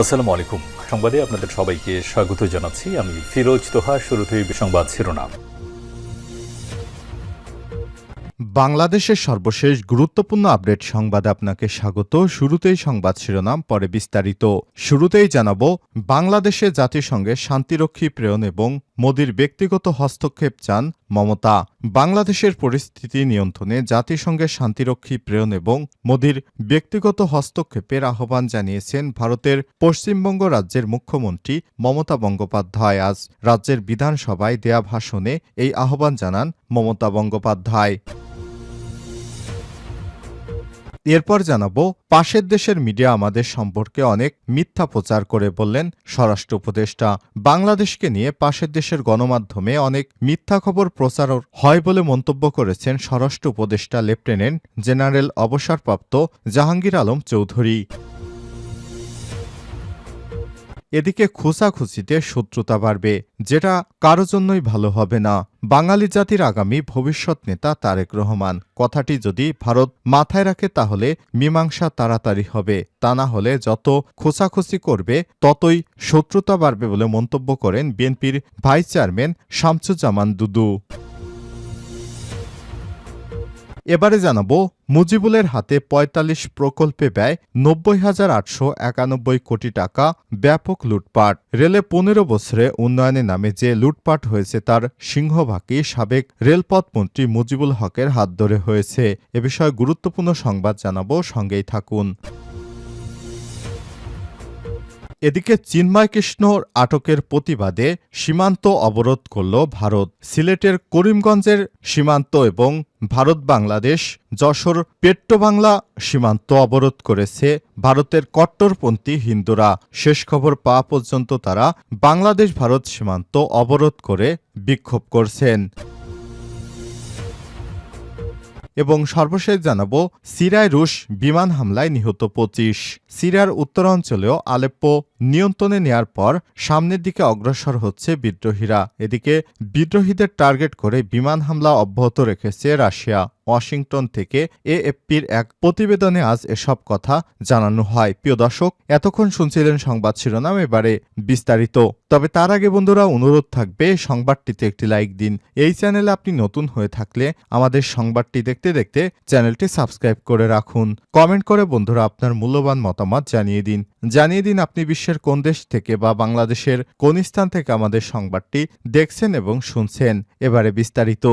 আসসালামু আলাইকুম সংবাদে আপনাদের সবাইকে স্বাগত জানাচ্ছি। আমি ফিরোজ তোহা, শুরুতেই সংবাদ শিরোনাম। বাংলাদেশের সর্বশেষ গুরুত্বপূর্ণ আপডেট সংবাদে আপনাকে স্বাগত। শুরুতেই সংবাদ শিরোনাম, পরে বিস্তারিত। শুরুতেই জানাব, বাংলাদেশে জাতিসংঘের শান্তিরক্ষী প্রেরণ এবং মোদির ব্যক্তিগত হস্তক্ষেপ চান মমতা। বাংলাদেশের পরিস্থিতি নিয়ন্ত্রণে জাতিসংঘের শান্তিরক্ষী প্রেরণ এবং মোদির ব্যক্তিগত হস্তক্ষেপের আহ্বান জানিয়েছেন ভারতের পশ্চিমবঙ্গ রাজ্যের মুখ্যমন্ত্রী মমতা বন্দ্যোপাধ্যায়। আজ রাজ্যের বিধানসভায় দেয়া ভাষণে এই আহ্বান জানান মমতা বন্দ্যোপাধ্যায়। এরপর জানাব, পাশের দেশের মিডিয়া আমাদের সম্পর্কে অনেক মিথ্যা প্রচার করে বললেন স্বরাষ্ট্র উপদেষ্টা। বাংলাদেশকে নিয়ে পাশের দেশের গণমাধ্যমে অনেক মিথ্যা খবর প্রচার হয় বলে মন্তব্য করেছেন স্বরাষ্ট্র উপদেষ্টা লেফটেন্যান্ট জেনারেল অবসরপ্রাপ্ত জাহাঙ্গীর আলম চৌধুরী। এদিকে খুঁচাখুচিতে শত্রুতা বাড়বে, যেটা কারও জন্যই ভালো হবে না। বাঙালি জাতির আগামী ভবিষ্যৎ নেতা তারেক রহমান। কথাটি যদি ভারত মাথায় রাখে তাহলে মীমাংসা তাড়াতাড়ি হবে। তা না হলে যত খোঁচাখুচি করবে, ততই শত্রুতা বাড়বে বলে মন্তব্য করেন বিএনপির ভাইস চেয়ারম্যান শামসুজ্জামান দুদু। এবারে জানাব মুজিবুলের হাতে ৪৫ প্রকল্পে ব্যয় নব্বই হাজার আটশো একানব্বই কোটি টাকা, ব্যাপক লুটপাট। রেলে পনেরো বছরে উন্নয়নে নামে যে লুটপাট হয়েছে তার সিংহভাগই সাবেক রেলপথ মন্ত্রী মুজিবুল হকের হাত ধরে হয়েছে। এ বিষয়ে গুরুত্বপূর্ণ সংবাদ জানাব, সঙ্গেই থাকুন। এদিকে চিন্ময় কৃষ্ণর আটকের প্রতিবাদে সীমান্ত অবরোধ করল ভারত। সিলেটের করিমগঞ্জের সীমান্ত এবং ভারত বাংলাদেশ, যশোর পেট্টোবাংলা সীমান্ত অবরোধ করেছে ভারতের কট্টরপন্থী হিন্দুরা। শেষ খবর পাওয়া পর্যন্ত তারা বাংলাদেশ ভারত সীমান্ত অবরোধ করে বিক্ষোভ করছেন। এবং সর্বশেষ জানাব সিরিয়ায় রুশ বিমান হামলায় নিহত পঁচিশ। সিরিয়ার উত্তরাঞ্চলেও আলেপ্পো নিয়ন্ত্রণে নেয়ার পর সামনের দিকে অগ্রসর হচ্ছে বিদ্রোহীরা। এদিকে বিদ্রোহীদের টার্গেট করে বিমান হামলা অব্যাহত রেখেছে রাশিয়া। ওয়াশিংটন থেকে এএফপির এক প্রতিবেদনে আজ এসব কথা জানানো হয়। প্রিয় দর্শক, এতক্ষণ শুনছিলেন সংবাদ শিরোনাম, এবারে বিস্তারিত। তবে তার আগে বন্ধুরা, অনুরোধ থাকবে সংবাদটিতে একটি লাইক দিন। এই চ্যানেলে আপনি নতুন হয়ে থাকলে আমাদের সংবাদটি দেখতে দেখতে চ্যানেলটি সাবস্ক্রাইব করে রাখুন। কমেন্ট করে বন্ধুরা আপনার মূল্যবান মতামত জানিয়ে দিন। জানিয়ে দিন আপনি বিশ্বের কোন দেশ থেকে বা বাংলাদেশের কোন স্থান থেকে আমাদের সংবাদটি দেখছেন এবং শুনছেন, এবারে বিস্তারিত।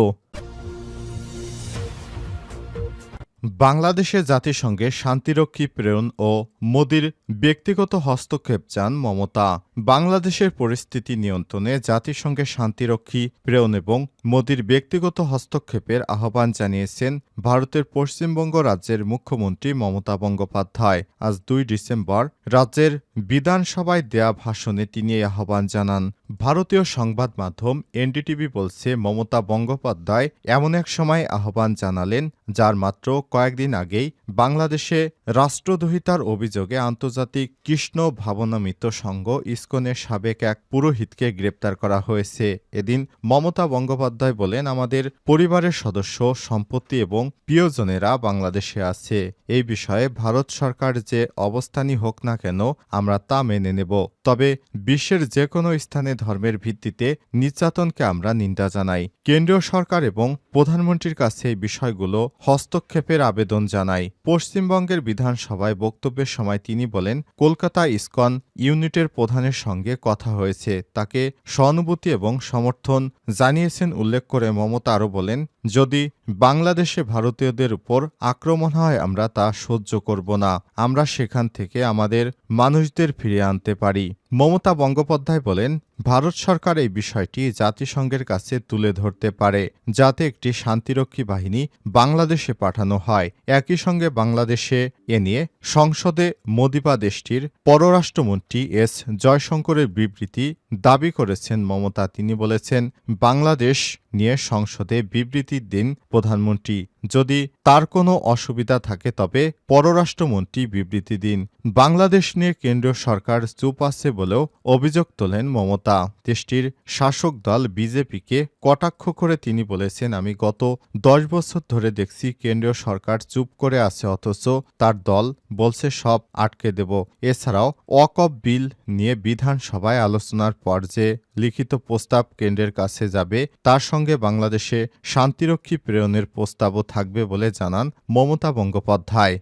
বাংলাদেশে জাতিসংঘে শান্তিরক্ষী প্রেরণ ও মোদির ব্যক্তিগত হস্তক্ষেপ চান মমতা। বাংলাদেশের পরিস্থিতি নিয়ন্ত্রণে জাতিসংঘে শান্তিরক্ষী প্রেরণ এবং মোদির ব্যক্তিগত হস্তক্ষেপের আহ্বান জানিয়েছেন ভারতের পশ্চিমবঙ্গ রাজ্যের মুখ্যমন্ত্রী মমতা বন্দ্যোপাধ্যায়। আজ দুই ডিসেম্বর রাজ্যের বিধানসভায় দেয়া ভাষণে তিনি এই আহ্বান জানান। ভারতীয় সংবাদ মাধ্যম এনডিটিভি বলছে, মমতা বন্দ্যোপাধ্যায় এমন এক সময় আহ্বান জানালেন, যার মাত্র কয়েকদিন আগেই বাংলাদেশে রাষ্ট্রদ্রোহিতার অভিযোগে আন্তর্জাতিক কৃষ্ণ ভাবনামিত সংঘ ইসকনের সাবেক এক পুরোহিতকে গ্রেপ্তার করা হয়েছে। এদিন মমতা বন্দ্যোপাধ্যায় বলেন, আমাদের পরিবারের সদস্য, সম্পত্তি এবং প্রিয়জনেরা বাংলাদেশে আছে। এই বিষয়ে ভারত সরকার যে অবস্থানই হোক না কেন, আমরা তা মেনে নেব। তবে বিশ্বের যে কোনো স্থানে ধর্মের ভিত্তিতে নির্যাতনকে আমরা নিন্দা জানাই। কেন্দ্রীয় সরকার এবং প্রধানমন্ত্রীর কাছে এই বিষয়গুলো হস্তক্ষেপের আবেদন জানাই পশ্চিমবঙ্গের বিধানসভায় বক্তব্যের সময় তিনি বলেন, কলকাতা ইসকন ইউনিটের প্রধানের সঙ্গে কথা হয়েছে। তাকে সহানুভূতি এবং সমর্থন জানিয়েছেন উল্লেখ করে মমতা আরও বলেন, যদি বাংলাদেশে ভারতীয়দের উপর আক্রমণ হয়, আমরা তা সহ্য করব না। আমরা সেখান থেকে আমাদের মানুষদের ফিরিয়ে আনতে পারি। মমতা বন্দ্যোপাধ্যায় বলেন, ভারত সরকার এই বিষয়টি জাতিসংঘের কাছে তুলে ধরতে পারে, যাতে একটি শান্তিরক্ষী বাহিনী বাংলাদেশে পাঠানো হয়। একই সঙ্গে বাংলাদেশে এ নিয়ে সংসদে মোদিপা দেশটির পররাষ্ট্রমন্ত্রী এস. জয়শঙ্করের বিবৃতি দাবি করেছেন মমতা। তিনি বলেছেন, বাংলাদেশ নিয়ে সংসদে বিবৃতির দিন প্রধানমন্ত্রী। যদি তার কোনো অসুবিধা থাকে তবে পররাষ্ট্রমন্ত্রী বিবৃতি দিন। বাংলাদেশ নিয়ে কেন্দ্রীয় সরকার চুপ আছে বলেও অভিযোগ তোলেন মমতা। দেশটির শাসক দল বিজেপিকে কটাক্ষ করে তিনি বলেছেন, আমি গত দশ বছর ধরে দেখছি কেন্দ্রীয় সরকার চুপ করে আছে, অথচ তার দল বলছে সব আটকে দেব। এছাড়াও ওয়াকফ বিল নিয়ে বিধানসভায় আলোচনার পর যে লিখিত প্রস্তাব কেন্দ্রের কাছে যাবে। তার সঙ্গে বাংলাদেশে শান্তিরক্ষী প্রেরণের প্রস্তাবও থাকবে বলে জানান মমতা বন্দ্যোপাধ্যায়।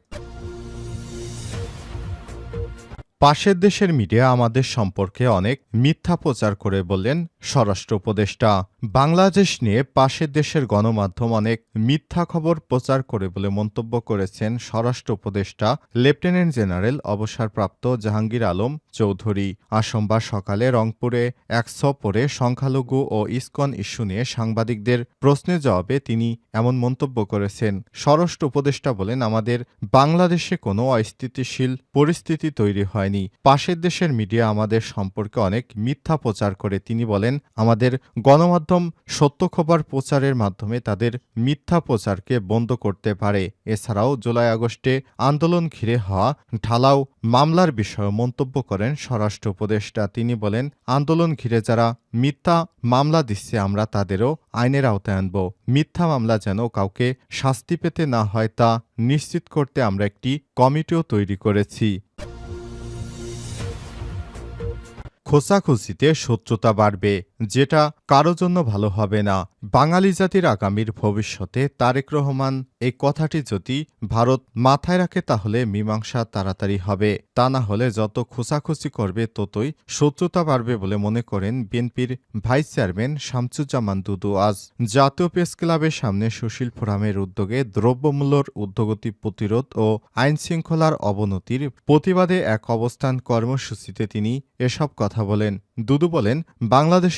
পাশের দেশের মিডিয়া আমাদের সম্পর্কে অনেক মিথ্যা প্রচার করে বললেন স্বরাষ্ট্র উপদেষ্টা, বাংলাদেশ নিয়ে পাশের দেশের গণমাধ্যম অনেক মিথ্যা খবর প্রচার করে বলে মন্তব্য করেছেন স্বরাষ্ট্র উপদেষ্টা, লেফটেন্যান্ট জেনারেল অবসরপ্রাপ্ত জাহাঙ্গীর আলম চৌধুরী। আজ সোমবার সকালে রংপুরে এক সফরে সংখ্যালঘু ও ইসকন ইস্যু নিয়ে সাংবাদিকদের প্রশ্নের জবাবে তিনি এমন মন্তব্য করেছেন। স্বরাষ্ট্র উপদেষ্টা বলেন, আমাদের বাংলাদেশে কোনো অস্থিতিশীল পরিস্থিতি তৈরি হয়নি। পাশের দেশের মিডিয়া আমাদের সম্পর্কে অনেক মিথ্যা প্রচার করে। তিনি বলেন আমাদের গণমাধ্যম সত্য খবর প্রচারের মাধ্যমে তাদের মিথ্যা প্রচারকে বন্ধ করতে পারে। এছাড়াও জুলাই আগস্টে আন্দোলন ঘিরে হওয়া ঢালাও মামলার বিষয়ে মন্তব্য করেন স্বরাষ্ট্র উপদেষ্টা। তিনি বলেন, আন্দোলন ঘিরে যারা মিথ্যা মামলা দিচ্ছে, আমরা তাদেরও আইনের আওতায় আনব। মিথ্যা মামলা যেন কাউকে শাস্তি পেতে না হয়, তা নিশ্চিত করতে আমরা একটি কমিটিও তৈরি করেছি। খোঁচাখুচিতে শত্রুতা বাড়বে। যেটা কারও জন্য ভালো হবে না। বাঙালি জাতির আগামীর ভবিষ্যতে তারেক রহমান এই কথাটি যদি ভারত মাথায় রাখে তাহলে মীমাংসা তাড়াতাড়ি হবে। তা না হলে যত খোঁচাখুচি করবে ততই শত্রুতা বাড়বে বলে মনে করেন বিএনপির ভাইস চেয়ারম্যান শামসুজ্জামান দুদু। আজ জাতীয় প্রেস ক্লাবের সামনে সুশীল ফোরামের উদ্যোগে দ্রব্যমূল্যর ঊর্ধ্বগতি প্রতিরোধ ও আইন শৃঙ্খলার অবনতির প্রতিবাদে এক অবস্থান কর্মসূচিতে তিনি এসব কথা বলেন। দুদু বলেন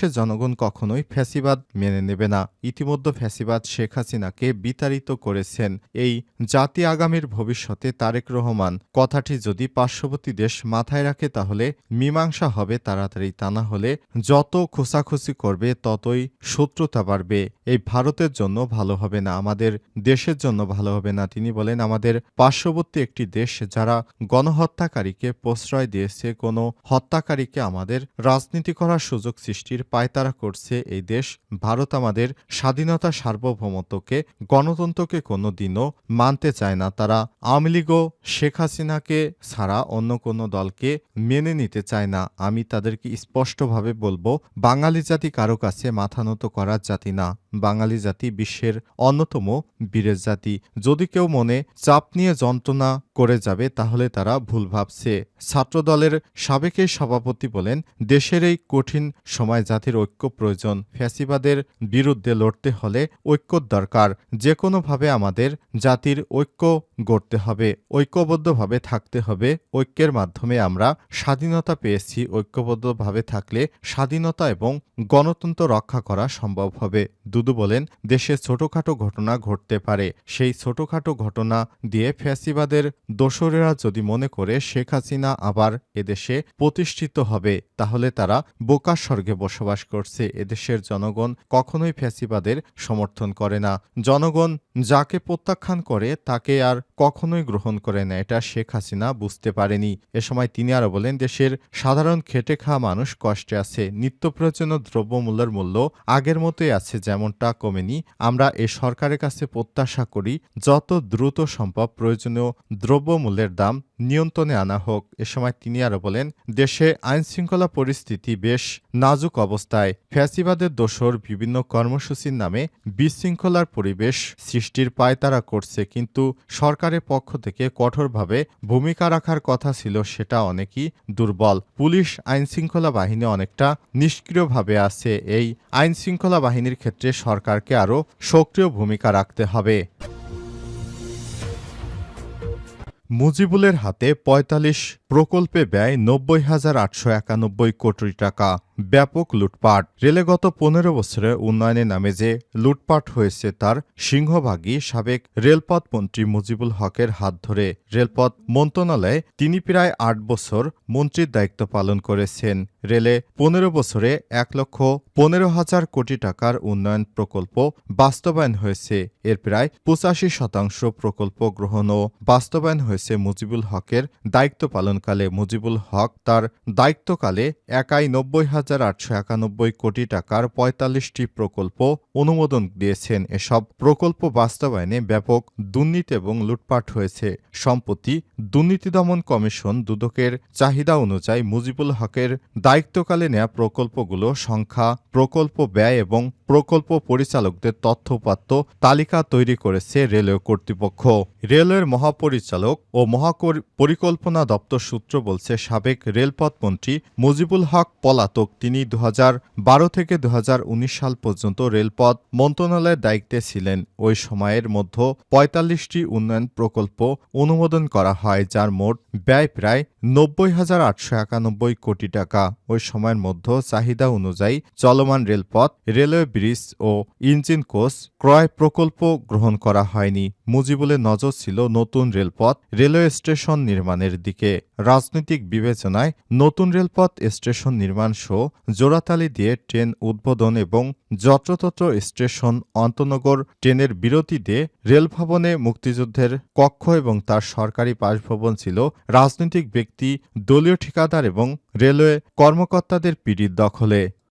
বাংলাদেশের জনগণ কখনোই ফ্যাসিবাদ মেনে নেবে না। ইতিমধ্যে ফ্যাসিবাদ শেখ হাসিনাকে বিতাড়িত করেছেন। এই জাতি আগামীর ভবিষ্যতে তারেক রহমান। কথাটি যদি পার্শ্ববর্তী দেশ মাথায় রাখে, তাহলে মীমাংসা হবে তাড়াতাড়ি। তা না হলে যত খোঁচাখুচি করবে, ততই শত্রুতা বাড়বে। এই ভারতের জন্য ভালো হবে না, আমাদের দেশের জন্য ভালো হবে না। তিনি বলেন, আমাদের পার্শ্ববর্তী একটি দেশ যারা গণহত্যাকারীকে প্রশ্রয় দিয়েছে, কোনো হত্যাকারীকে আমাদের রাজনীতি করার সুযোগ সৃষ্টির পায়তারা করছে এই দেশ, ভারত আমাদের স্বাধীনতা সার্বভৌমত্বকে, গণতন্ত্রকে কোনো দিনও মানতে চায় না। তারা আওয়ামী লীগও শেখ হাসিনাকে ছাড়া অন্য কোনো দলকে মেনে নিতে চায় না। আমি তাদেরকে স্পষ্টভাবে বলব, বাঙালি জাতি কারও কাছে মাথা নত করার জাতি না। বাঙালি জাতি বিশ্বের অন্যতম বীরের জাতি। যদি কেউ মনে চাপ নিয়ে যন্ত্রণা করে যাবে, তাহলে তারা ভুল ভাবছে। ছাত্রদলের সাবেক এই সভাপতি বলেন, দেশের এই কঠিন সময় জাতির ঐক্য প্রয়োজন। ফ্যাসিবাদের বিরুদ্ধে লড়তে হলে ঐক্যর দরকার। যে কোনোভাবে আমাদের জাতির ঐক্য গড়তে হবে। ঐক্যবদ্ধভাবে থাকতে হবে। ঐক্যের মাধ্যমে আমরা স্বাধীনতা পেয়েছি। ঐক্যবদ্ধভাবে থাকলে স্বাধীনতা এবং গণতন্ত্র রক্ষা করা সম্ভব হবে। দুদু বলেন, দেশে ছোটখাটো ঘটনা ঘটতে পারে। সেই ছোটখাটো ঘটনা দিয়ে ফ্যাসিবাদের দোসরেরা যদি মনে করে, শেখ হাসিনা আবার এদেশে প্রতিষ্ঠিত হবে, তাহলে তারা বোকার স্বর্গে বসবাস করছে। এদেশের জনগণ কখনোই ফ্যাসিবাদের সমর্থন করে না। জনগণ যাকে প্রত্যাখ্যান করে, তাকে আর কখনোই গ্রহণ করে না। এটা শেখ হাসিনা বুঝতে পারেনি। এ সময় তিনি আরও বলেন, দেশের সাধারণ খেটে খাওয়া মানুষ কষ্টে আছে। নিত্য প্রয়োজনীয় দ্রব্যমূল্যের মূল্য আগের মতোই আছে যেমনটা কমেনি আমরা এ সরকারের কাছে প্রত্যাশা করি যত দ্রুত সম্ভব প্রয়োজনীয় দ্রব্যমূল্যের দাম নিয়ন্ত্রণে আনা হোক, এ সময় তিনি আরও বলেন, দেশে আইনশৃঙ্খলা পরিস্থিতি বেশ নাজুক অবস্থায়। ফ্যাসিবাদের দোষর বিভিন্ন কর্মসূচির নামে বিশৃঙ্খলার পরিবেশ সৃষ্টির পায়তারা করছে, কিন্তু সরকারের পক্ষ থেকে কঠোরভাবে ভূমিকা রাখার কথা ছিল সেটা অনেকই দুর্বল। পুলিশ আইনশৃঙ্খলা বাহিনী অনেকটা নিষ্ক্রিয়ভাবে আছে, এই আইনশৃঙ্খলা বাহিনীর ক্ষেত্রে সরকারকে আরও সক্রিয় ভূমিকা রাখতে হবে। মুজিবুলের হাতে ৪৫ প্রকল্পে ব্যয় নব্বই হাজার আটশো একানব্বই কোটি টাকা। ব্যাপক লুটপাট। রেলে গত পনেরো বছরে উন্নয়নের নামে যে লুটপাট হয়েছে তার সিংহভাগই সাবেক রেলপথ মন্ত্রী মুজিবুল হকের হাত ধরে। রেলপথ মন্ত্রণালয়ে তিনি প্রায় আট বছর মন্ত্রীর দায়িত্ব পালন করেছেন। রেলে পনেরো বছরে এক লক্ষ পনেরো হাজার কোটি টাকার উন্নয়ন প্রকল্প বাস্তবায়ন হয়েছে। এর প্রায় পঁচাশি শতাংশ প্রকল্প গ্রহণ ও বাস্তবায়ন হয়েছে মুজিবুল হকের দায়িত্ব পালনকালে মুজিবুল হক তার দায়িত্বকালে একাই নব্বই হাজার আটশো একানব্বই কোটি টাকার পঁয়তাল্লিশটি প্রকল্প অনুমোদন দিয়েছেন। এসব প্রকল্প বাস্তবায়নে ব্যাপক দুর্নীতি এবং লুটপাট হয়েছে। সম্প্রতি দুর্নীতি দমন কমিশন দুদকের চাহিদা অনুযায়ী মুজিবুল হকের দায়িত্বকালে নেওয়া প্রকল্পগুলো সংখ্যা, প্রকল্প ব্যয় এবং প্রকল্প পরিচালকদের তথ্যপাত্য তালিকা তৈরি করেছে রেলওয়ে কর্তৃপক্ষ। রেলওয়ের মহাপরিচালক ও মহাকর পরিকল্পনা দপ্তর সূত্র বলছে, সাবেক রেলপথ মন্ত্রী মুজিবুল হক পলাতক তিনি দু থেকে দু হাজার উনিশ সাল পর্যন্ত রেলপথ মন্ত্রণালয়ের দায়িত্বে ছিলেন। ওই সময়ের মধ্যে পঁয়তাল্লিশটি উন্নয়ন প্রকল্প অনুমোদন করা হয়, যার মোট ব্যয় প্রায় নব্বই হাজার আটশো একানব্বই কোটি টাকা। ওই সময়ের মধ্যে চাহিদা অনুযায়ী চলমান রেলপথ, রেলওয়ে ব্রিজ ও ইঞ্জিন কোচ ক্রয় প্রকল্প গ্রহণ করা হয়নি। মুজিবুলের নজর ছিল নতুন রেলপথ রেলওয়ে স্টেশন নির্মাণের দিকে। রাজনৈতিক বিবেচনায় নতুন রেলপথ স্টেশন নির্মাণ সহ জোড়াতালি দিয়ে ট্রেন উদ্বোধন এবং যত্রতত্র স্টেশন অন্তনগর ট্রেনের বিরতি দিয়ে রেলভবনে মুক্তিযুদ্ধের কক্ষ এবং তার সরকারি বাসভবন ছিল রাজনৈতিক ব্যক্তি, দলীয় ঠিকাদার এবং রেলওয়ে কর্মকর্তাদের পিড়ির দখলে।